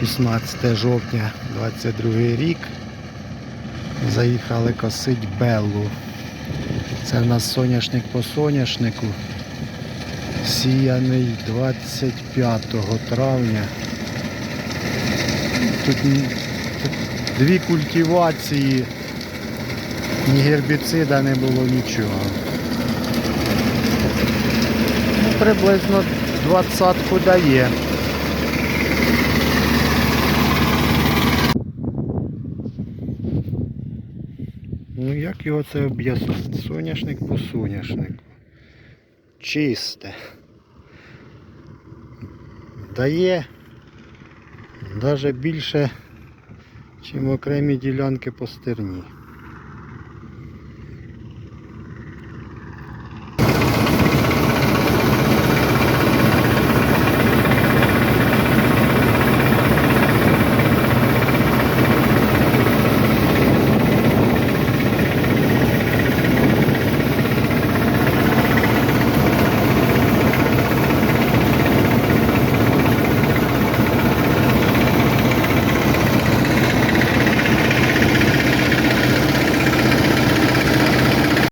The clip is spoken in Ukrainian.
16 жовтня 22 рік. Заїхали косить Беллу. Це в нас соняшник по соняшнику. Сіяний 25 травня. Тут, дві культивації, ні гербіцида не було нічого. Ну, приблизно двадцятку дає. Ну як його це об'яснити? Соняшник по соняшнику. Чисте. Дає навіть більше, ніж окремі ділянки по стерні.